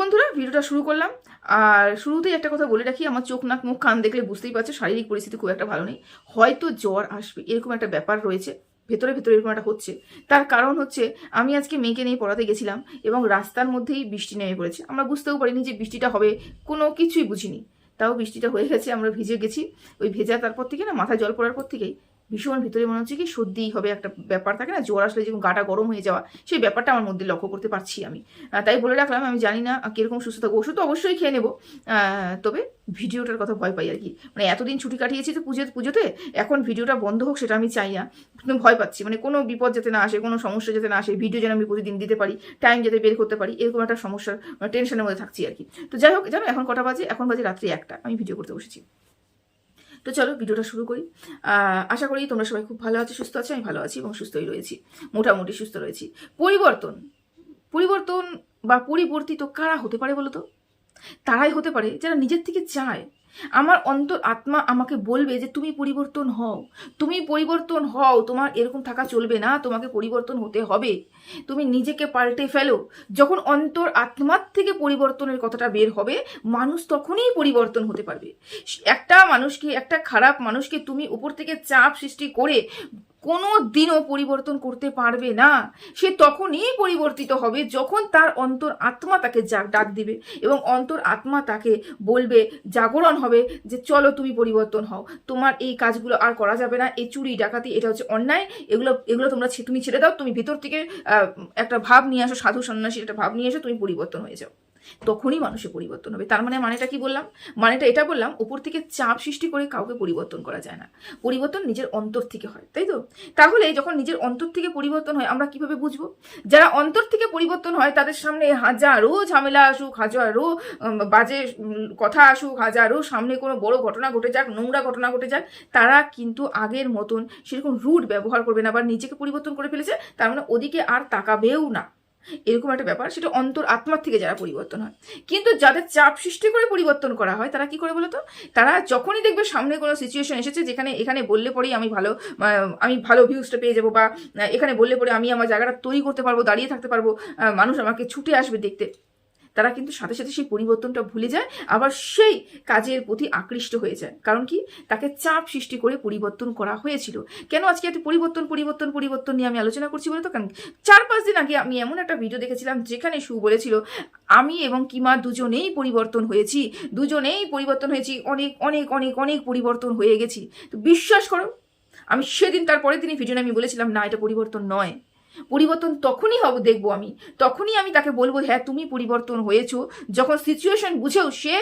বন্ধুরা, ভিডিওটা শুরু করলাম। আর শুরুতেই একটা কথা বলে রাখি, আমার চোখ, নাক, মুখ, কান দেখলে বুঝতেই পারছ, শারীরিক পরিস্থিতি খুব একটা ভালো নেই। হয়তো জ্বর আসবে, এরকম একটা ব্যাপার রয়েছে, ভেতরে ভেতরে এরকম একটা হচ্ছে। তার কারণ হচ্ছে, আমি আজকে মেয়েকে নিয়ে পড়াতে গেছিলাম এবং রাস্তার মধ্যেই বৃষ্টি নেমে পড়েছে। আমরা বুঝতেও পারিনি যে বৃষ্টিটা হবে, কোনো কিছুই বুঝিনি। তাও বৃষ্টিটা হয়ে গেছে, আমরা ভিজে গেছি। ওই ভেজা তারপর থেকে না, মাথায় জল পড়ার পর থেকেই ভীষণ ভিতরে মনে হচ্ছে কি সর্দিই হবে একটা ব্যাপার থাকে না, জ্বর আসলে যেরকম গাটা গরম হয়ে যাওয়া, সেই ব্যাপারটা আমার মধ্যে লক্ষ্য করতে পারছি আমি। তাই বলে রাখলাম, আমি জানি না কীরকম সুস্থ থাকব ওষুধ তো অবশ্যই খেয়ে নেব। তবে ভিডিওটার কথা ভয় পাই আর কি। মানে এতদিন ছুটি কাটিয়েছি তো পুজো, পুজোতে, এখন ভিডিওটা বন্ধ হোক সেটা আমি চাই না। কিন্তু ভয় পাচ্ছি মানে কোনো বিপদ যাতে না আসে, কোনো সমস্যা যাতে না আসে, ভিডিও যেন আমি প্রতিদিন দিতে পারি টাইম যাতে বের করতে পারি, এরকম একটা সমস্যার টেনশনের মধ্যে থাকছি আর কি। তো যাই হোক, জানো, এখন কটা বাজে, এখন বাজে রাত্রি একটা, আমি ভিডিও করতে বসেছি। তো চলো, ভিডিওটা শুরু করি। আশা করি তোমরা সবাই খুব ভালো আছো, সুস্থ আছো, আমি ভালো আছি এবং সুস্থই রয়েছি, মোটামুটি সুস্থ রয়েছি। পরিবর্তন পরিবর্তন বা পরিবর্তিত কারা হতে পারে বলো তো তারাই হতে পারে যারা নিজের থেকে চায়। আমার অন্তর আত্মা আমাকে বলবে যে তুমি পরিবর্তন হও। তুমি পরিবর্তন হও। তোমার এরকম থাকা চলবে না। তোমাকে পরিবর্তন হতে হবে। তুমি নিজেকে পাল্টে ফেলো। যখন অন্তর আত্মার থেকে পরিবর্তনের কথাটা বের হবে, মানুষ তখনই পরিবর্তন হতে পারবে। একটা মানুষকে, একটা খারাপ মানুষকে তুমি উপর থেকে চাপ সৃষ্টি করে কোনো দিনও পরিবর্তন করতে পারবে না। সে তখনই পরিবর্তিত হবে যখন তার অন্তর আত্মা তাকে ডাক দিবে এবং অন্তর আত্মা তাকে বলবে, জাগরণ হবে যে চলো তুমি পরিবর্তন হও। তোমার এই কাজগুলো আর করা যাবে না। এই চুরি, ডাকাতি, এটা হচ্ছে অন্যায়। এগুলো এগুলো তোমরা তুমি ছেড়ে দাও। তুমি ভিতর থেকে একটা ভাব নিয়ে আসো, সাধু সন্ন্যাসীর একটা ভাব নিয়ে এসো, তুমি পরিবর্তন হয়ে যাও। তখনই মানুষের পরিবর্তন হবে। তার মানে মানেটা কি বললাম? মানেটা এটা বললাম, উপর থেকে চাপ সৃষ্টি করে কাউকে পরিবর্তন করা যায় না। পরিবর্তন নিজের অন্তর থেকে হয়, তাই তো? তাহলে যখন নিজের অন্তর থেকে পরিবর্তন হয়, আমরা কীভাবে বুঝব? যারা অন্তর থেকে পরিবর্তন হয়, তাদের সামনে হাজারো ঝামেলা আসুক, হাজারো বাজে কথা আসুক, হাজারো সামনে কোনো বড় ঘটনা ঘটে যাক, নোংরা ঘটনা ঘটে যাক, তারা কিন্তু আগের মতন সেরকম রুট ব্যবহার করবে না বা নিজেকে পরিবর্তন করে ফেলেছে। তার মানে ওদিকে আর তাকাবেও না। এরকম একটা ব্যাপার, সেটা অন্তর আত্মার থেকে যারা পরিবর্তন হয়। কিন্তু যাদের চাপ সৃষ্টি করে পরিবর্তন করা হয়, তারা কি করে বলতো? তারা যখনই দেখবে সামনে কোনো সিচুয়েশন এসেছে, যেখানে, এখানে বললে পরেই আমি ভালো আমি ভালো ভিউজটা পেয়ে যাব, বা এখানে বললে পরে আমি আমার জায়গাটা তৈরি করতে পারব, দাঁড়িয়ে থাকতে পারব মানুষ আমাকে ছুটে আসবে দেখতে। তারা কিন্তু সাথে সাথে সেই পরিবর্তনটা ভুলে যায়, আবার সেই কাজের প্রতি আকৃষ্ট হয়ে যায়। কারণ কি? তাকে চাপ সৃষ্টি করে পরিবর্তন করা হয়েছিল। কেন আজকে এত পরিবর্তন পরিবর্তন পরিবর্তন নিয়ে আমি আলোচনা করছি বলে তো কারণ চার পাঁচ দিন আগে আমি এমন একটা ভিডিও দেখেছিলাম যেখানে সু বলেছিল, আমি এবং কিমা দুজনেই পরিবর্তন হয়েছি, দুজনেই পরিবর্তন হয়েছি, অনেক অনেক অনেক অনেক পরিবর্তন হয়ে গেছি। তো বিশ্বাস করো, আমি সেদিন তার পরের দিনই ভিডিও আমি বলেছিলাম, না, এটা পরিবর্তন নয়। পরিবর্তন তখনই হবে, দেখব আমি। তখনই আমি তাকে বলব হ্যাঁ তুমি পরিবর্তন হয়েছো। যখন সিচুয়েশন বুঝেও সে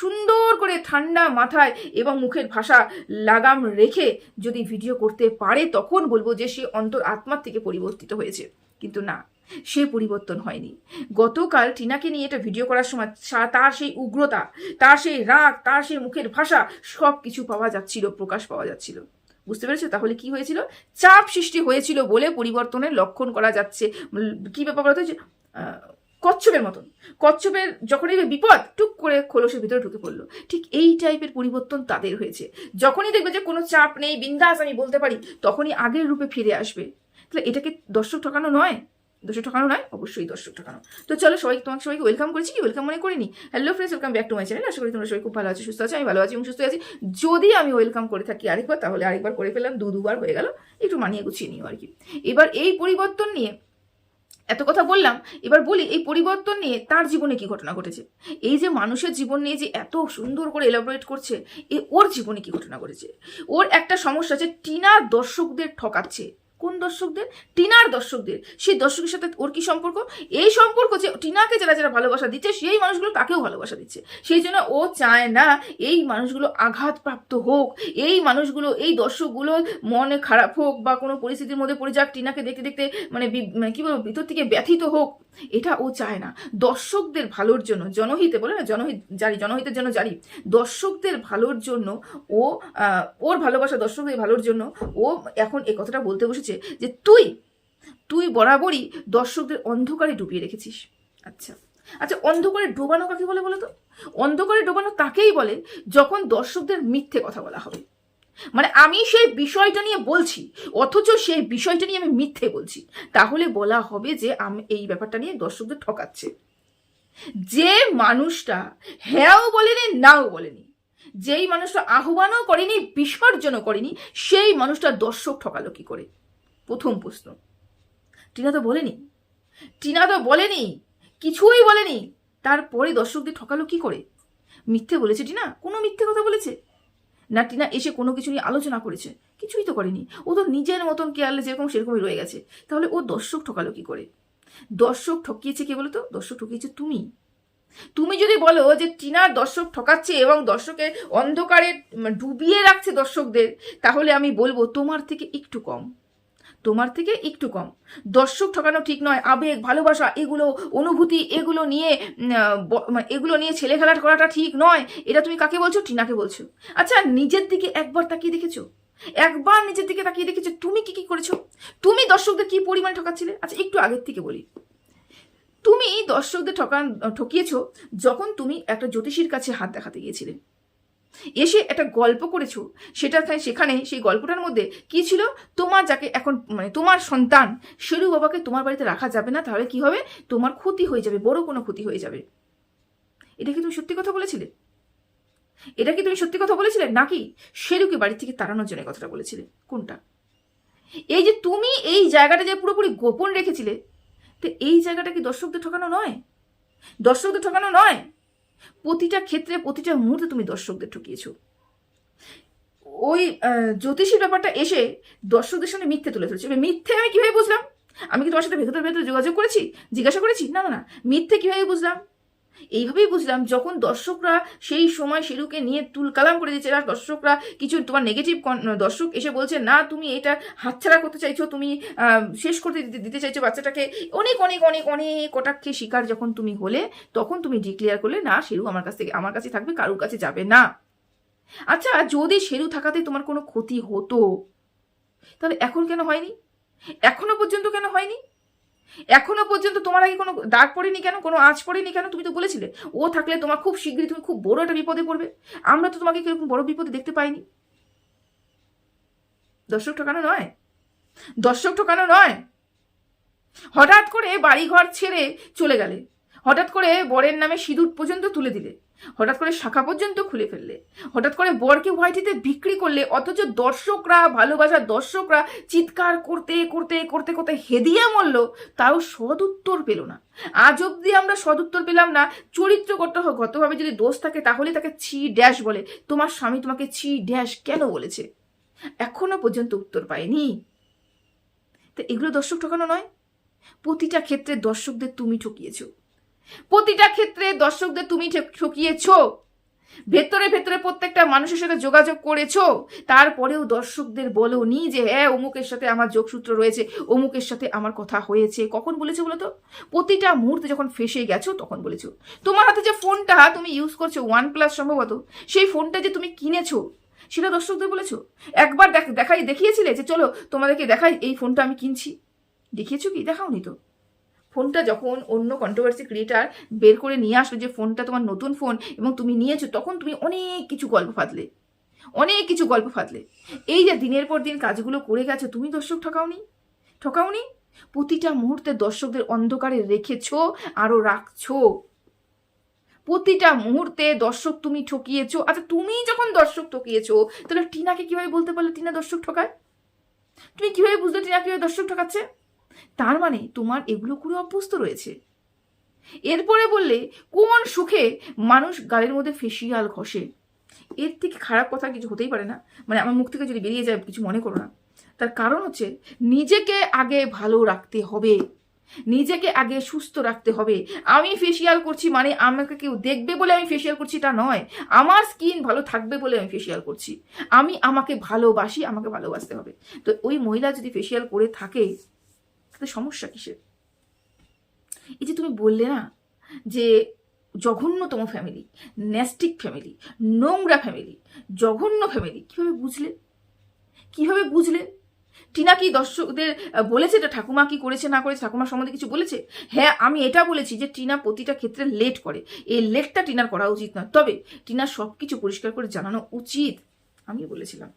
সুন্দর করে ঠান্ডা মাথায় এবং মুখের ভাষা লাগাম রেখে যদি ভিডিও করতে পারে, তখন বলব যে সে অন্তর আত্মার থেকে পরিবর্তিত হয়েছে। কিন্তু না, সে পরিবর্তন হয়নি। গতকাল টিনাকে নিয়ে এটা ভিডিও করার সময় তার সেই উগ্রতা, তার সেই রাগ, তার সেই মুখের ভাষা সব কিছু পাওয়া যাচ্ছিল, প্রকাশ পাওয়া যাচ্ছিল। বুঝতে পেরেছ? তাহলে কি হয়েছিল? চাপ সৃষ্টি হয়েছিল বলে পরিবর্তনের লক্ষণ করা যাচ্ছে। কি ব্যাপার বলতো? কচ্ছপের মতন। কচ্ছপের যখনই বিপদ, টুক করে খোলসের ভিতরে ঢুকে পড়ল। ঠিক এই টাইপের পরিবর্তন তাদের হয়েছে। যখনই দেখবে যে কোনো চাপ নেই, বিন্দাস আমি বলতে পারি, তখনই আগের রূপে ফিরে আসবে। তাহলে এটাকে দর্শক ঠকানো নয়? দর্শক ঠকানো নয়, অবশ্যই দর্শক ঠকানো। তো চলো সবাই তোমাকে সবাইকে ওয়েলকাম করেছি, কি ওয়েলকাম মনে করিনি? Hello friends welcome back to my channel আশা করি তোমরা সবাই খুব ভালো আছো, সুস্থ আছো, আমি ভালো আছি এবং সুস্থ আছি। যদি আমি ওয়েলকাম করে থাকি আরেকবার, তাহলে আরেকবার করে ফেললাম, দু, দুবার হয়ে গেল, একটু মানিয়ে গুছিয়ে নিও আর কি। এবার এই পরিবর্তন নিয়ে এত কথা বললাম, এবার বলি এই পরিবর্তন নিয়ে তার জীবনে কি ঘটনা ঘটেছে? এই যে মানুষের জীবন নিয়ে যে এত সুন্দর করে এলাবোরেট করছে, এ ওর জীবনে কি ঘটনা ঘটেছে? ওর একটা সমস্যা আছে টিনার দর্শকদের ঠকাচ্ছে। কোন দর্শকদের? টিনার দর্শকদের। সেই দর্শকের সাথে ওর কি সম্পর্ক? এই সম্পর্ক যে টিনাকে যারা যারা ভালোবাসা দিচ্ছে, সেই মানুষগুলো তাকেও ভালোবাসা দিচ্ছে? সেই জন্য ও চায় না এই মানুষগুলো আঘাতপ্রাপ্ত হোক, এই মানুষগুলো, এই দর্শকগুলো মনে খারাপ হোক বা কোনো পরিস্থিতির মধ্যে পড়ে যাক, টিনাকে দেখতে দেখতে মানে মানে কি বলব, ভিতর থেকে ব্যথিত হোক। এটা ও চায় না। দর্শকদের ভালোর জন্য, জনহিতে বলে না, জনহিত জারি, জনহিতের জন্য জারি। দর্শকদের ভালোর জন্য ও ওর ভালোবাসা দর্শকদের ভালোর জন্য ও এখন এ কথাটা বলতে বসেছে যে তুই তুই বরাবরই দর্শকদের অন্ধকারে ডুবিয়ে রেখেছিস। আচ্ছা। আচ্ছা অন্ধকারে ডোবানো কাকে বলে বলো তো অন্ধকারে ডোবানো তাকেই বলে যখন দর্শকদের মিথ্যে কথা বলা হবে। মানে আমি সেই বিষয়টা নিয়ে বলছি, অথচ সেই বিষয়টা নিয়ে আমি মিথ্যে বলছি। তাহলে বলা হবে যে আমি এই ব্যাপারটা নিয়ে দর্শকদের ঠকাচ্ছে। যে মানুষটা হ্যাঁও বলেনি, নাও বলেনি, যেই মানুষটা আহ্বানও করেনি, বিসর্জনও করেনি, সেই মানুষটা দর্শক ঠকালো কি করে? প্রথম প্রশ্ন। টিনা তো বলেনি। টিনা তো বলেনি, কিছুই বলেনি। তারপরে দর্শকদের ঠকালো কি করে? মিথ্যে বলেছে টিনা? কোনো মিথ্যে কথা বলেছে? না টিনা এসে কোনো কিছু নিয়ে আলোচনা করেছে। কিছুই তো করেনি। ও তো নিজের মতন কেয়ারলে যেরকম সেরকমই রয়ে গেছে। তাহলে ও দর্শক ঠকালো কি করে? দর্শক ঠকিয়েছে কে বলো তো দর্শক ঠকিয়েছে তুমি। তুমি যদি বলো যে টিনার দর্শক ঠকাচ্ছে এবং দর্শকে অন্ধকারে ডুবিয়ে রাখছে দর্শকদের, তাহলে আমি বলব তোমার থেকে একটু কম। তোমার থেকে একটু কম। দর্শক ঠকানো ঠিক নয়, আবেগ, ভালোবাসা, এগুলো অনুভূতি, এগুলো নিয়ে মানে এগুলো নিয়ে ছেলে খেলার করাটা ঠিক নয়, এটা তুমি কাকে বলছো? টিনাকে বলছো। আচ্ছা নিজের দিকে একবার তাকিয়ে দেখেছ? একবার নিজের দিকে তাকিয়ে দেখেছ? তুমি কি কি করেছ? তুমি দর্শকদের কি পরিমাণ ঠকাচ্ছিলে? আচ্ছা একটু আগের থেকে বলি। তুমি দর্শকদের ঠকান, ঠকিয়েছো যখন তুমি একটা জ্যোতিষীর কাছে হাত দেখাতে গিয়েছিলে। এসে একটা গল্প করেছ। সেটা সেখানে সেই গল্পটার মধ্যে কি ছিল? তোমার যাকে এখন মানে তোমার সন্তান শেরু বাবাকে তোমার বাড়িতে রাখা যাবে না, তাহলে কি হবে? তোমার ক্ষতি হয়ে যাবে, বড় কোনো ক্ষতি হয়ে যাবে। এটা কি তুমি সত্যি কথা বলেছিলে? এটা কি তুমি সত্যি কথা বলেছিলে? নাকি শেরুকে বাড়ি থেকে তাড়ানোর জন্য কথাটা বলেছিলে? কোনটা? এই যে তুমি এই জায়গাটা যে পুরোপুরি গোপন রেখেছিলে, তো এই জায়গাটা কি দর্শকদের ঠকানো নয়? দর্শকদের ঠকানো নয়? প্রতিটা ক্ষেত্রে প্রতিটা মুহূর্তে তুমি দর্শকদের ঠকিয়েছো। ওই আহ, জ্যোতিষীর ব্যাপারটা এসে দর্শকদের সামনে মিথ্যে তুলে ধরেছে। মিথ্যে আমি কীভাবে বুঝলাম? আমি কি তোমার সাথে ভেতরে ভেতরে যোগাযোগ করেছি? জিজ্ঞাসা করেছি? না না। মিথ্যে কীভাবে বুঝলাম? এইভাবেই বুঝলাম, যখন দর্শকরা সেই সময় শেরুকে নিয়ে তুলকালাম করে দিচ্ছে, আর দর্শকরা কিছু তোমার নেগেটিভ দর্শক এসে বলছে, না, তুমি এটা হাতছাড়া করতে চাইছো, তুমি শেষ করতে দিতে- চাইছো বাচ্চাটাকে। অনেক অনেক অনেক অনেক কটাক্ষে শিকার যখন তুমি হলে, তখন তুমি ডিক্লেয়ার করলে, না শেরু আমার কাছ থেকে, আমার কাছে থাকবে, কারুর কাছে যাবে না। আচ্ছা যদি শেরু থাকাতে তোমার কোনো ক্ষতি হতো, তাহলে এখন কেন হয়নি? এখনও পর্যন্ত কেন হয়নি? এখনও পর্যন্ত তোমার আগে কোনো দাগ পড়েনি কেন? কোনো আঁচ পড়েনি কেন? তুমি তো বলেছিলে, ও থাকলে তোমার খুব শীঘ্রই তুমি খুব বড় একটা বিপদে পড়বে। আমরা তো তোমাকে কীরকম বড় বিপদে দেখতে পাইনি। দর্শক ঠকানো নয়। দর্শক ঠকানো নয়। হঠাৎ করে বাড়িঘর ছেড়ে চলে গেলে। হঠাৎ করে বরের নামে সিঁদুর পর্যন্ত তুলে দিলে। হঠাৎ করে শাখা পর্যন্ত খুলে ফেললে। হঠাৎ করে বরকে হোয়াইটিতে বিক্রি করলে, অথচ দর্শকরা, ভালোবাসার দর্শকরা চিৎকার করতে করতে করতে করতে হেদিয়ে মরল। তাও সদুত্তর পেল না। আজ অব্দি আমরা সদুত্তর পেলাম না। চরিত্রগত গতভাবে যদি দোষ থাকে, তাহলে তাকে ছি ড্যাশ বলে। তোমার স্বামী তোমাকে ছি ড্যাশ কেন বলেছে? এখনও পর্যন্ত উত্তর পায়নি। তো এগুলো দর্শক ঠকানো নয়। প্রতিটা ক্ষেত্রে দর্শকদের তুমি ঠকিয়েছো। প্রতিটা ক্ষেত্রে দর্শকদের তুমি ঠকিয়েছো, ভেতরে ভেতরে প্রত্যেকটা মানুষের সাথে যোগাযোগ করেছ, তারপরেও দর্শকদের বলোনি যে হ্যাঁ অমুকের সাথে আমার যোগসূত্র রয়েছে, অমুকের সাথে আমার কথা হয়েছে। কখন বলেছ বলো তো? প্রতিটা মুহূর্তে যখন ফেসে গেছো, তখন বলেছ। তোমার হাতে যে ফোনটা তুমি ইউজ করছ ওয়ান প্লাস সম্ভবত, সেই ফোনটা যে তুমি কিনেছো, সেটা দর্শকদের বলেছ? একবার দেখ- দেখাই দেখিয়েছিলে যে, চলো তোমাদেরকে দেখাই, এই ফোনটা আমি কিনছি। দেখিয়েছো কি? দেখাওনি তো। ফোনটা যখন অন্য কন্ট্রোভার্সি ক্রিয়েটার বের করে নিয়ে আসলো যে ফোনটা তোমার নতুন ফোন এবং তুমি নিয়েছো, তখন তুমি অনেক কিছু গল্প ফাঁদলে। অনেক কিছু গল্প ফাঁদলে। এই যে দিনের পর দিন কাজগুলো করে গেছো, তুমি দর্শক ঠকাওনি? ঠকাওনি? প্রতিটা মুহূর্তে দর্শকদের অন্ধকারে রেখেছ আরও রাখছো। প্রতিটা মুহূর্তে দর্শক তুমি ঠকিয়েছো। আচ্ছা তুমি যখন দর্শক ঠকিয়েছো, তাহলে টিনাকে কীভাবে বলতে পারলে টিনা দর্শক ঠকায়? তুমি কীভাবে বুঝলে টিনা কীভাবে দর্শক ঠকাচ্ছে? তার মানে তোমার এগুলো করে অভ্যস্ত রয়েছে। এরপরে বললে, কোন সুখে মানুষ গালের মধ্যে ফেসিয়াল ঘষে? এর থেকে খারাপ কথা কিছু হতেই পারে না। মানে আমার মুখ থেকে যদি বেরিয়ে যায়, কিছু মনে করো না। তার কারণ হচ্ছে, নিজেকে আগে ভালো রাখতে হবে। নিজেকে আগে সুস্থ রাখতে হবে। আমি ফেসিয়াল করছি মানে আমাকে কেউ দেখবে বলে আমি ফেসিয়াল করছি, তা নয়। আমার স্কিন ভালো থাকবে বলে আমি ফেসিয়াল করছি। আমি আমাকে ভালোবাসি, আমাকে ভালোবাসতে হবে। তো ওই মহিলা যদি ফেসিয়াল করে থাকে তাতে সমস্যা কিসের? এই যে তুমি বললে না যে জঘন্যতম ফ্যামিলি ন্যাস্টিক ফ্যামিলি নোংরা ফ্যামিলি জঘন্য ফ্যামিলি কীভাবে বুঝলে? কীভাবে বুঝলে? টিনা কি দর্শকদের বলেছে এটা? ঠাকুমা কি করেছে, না করেছে? ঠাকুমার সম্বন্ধে কিছু বলেছে? হ্যাঁ আমি এটা বলেছি যে টিনা প্রতিটা ক্ষেত্রে লেট করে। এই লেটটা টিনার করা উচিত নয়। তবে টিনার সব কিছু পরিষ্কার করে জানানো উচিত আমি বলেছিলাম।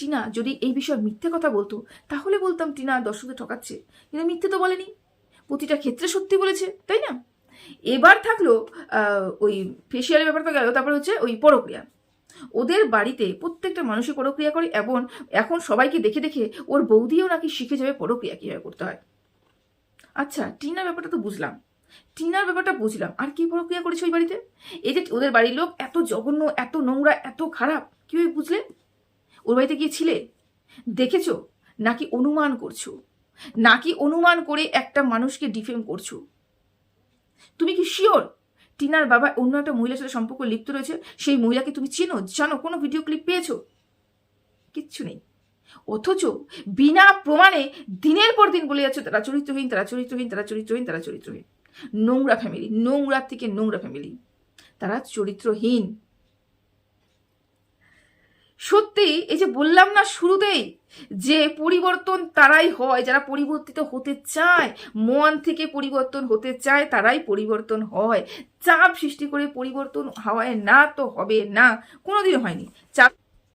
টিনা যদি এই বিষয়ে মিথ্যে কথা বলতো, তাহলে বলতাম টিনা দর্শকদের ঠকাচ্ছে। কিন্তু মিথ্যে তো বলেনি। প্রতিটা ক্ষেত্রে সত্যি বলেছে, তাই না? এবার থাকল ওই ফেসিয়ালের ব্যাপার তো গেল, তারপরে হচ্ছে ওই পরক্রিয়া। ওদের বাড়িতে প্রত্যেকটা মানুষই পরক্রিয়া করে এবং এখন সবাইকে দেখে দেখে ওর বৌদিও নাকি শিখে যাবে পরক্রিয়া কীভাবে করতে হয়। আচ্ছা টিনার ব্যাপারটা তো বুঝলাম। টিনার ব্যাপারটা বুঝলাম। আর কি প্রক্রিয়া করেছে ওই বাড়িতে? এই যে ওদের বাড়ির লোক এত জঘন্য, এত নোংরা, এত খারাপ কীভাবে বুঝলে? ওর বাড়িতে গিয়েছিলে? দেখেছ? নাকি অনুমান করছ? নাকি অনুমান করে একটা মানুষকে ডিফেম করছ? তুমি কি শিওর টিনার বাবা অন্য একটা মহিলার সাথে সম্পর্ক লিপ্ত রয়েছে, সেই মহিলাকে তুমি চেনো, জানো, কোনো ভিডিও ক্লিপ পেয়েছ? কিচ্ছু নেই। অথচ বিনা প্রমাণে দিনের পর দিন বলে যাচ্ছে, তারা চরিত্রহীন তারা চরিত্রহীন তারা চরিত্রহীন তারা চরিত্রহীন। নোংরা ফ্যামিলি নোংরা থেকে নোংরা ফ্যামিলি তারা চরিত্রহীন। সত্যি, এই যে বললাম না শুরুতেই যে পরিবর্তন তারাই হয়, যারা পরিবর্তিত হতে চায়, মন থেকে পরিবর্তন হতে চায়, তারাই পরিবর্তন হয়। চাপ সৃষ্টি করে পরিবর্তন হওয়ায় না তো হবে না কোনোদিন হয়নি। চাপ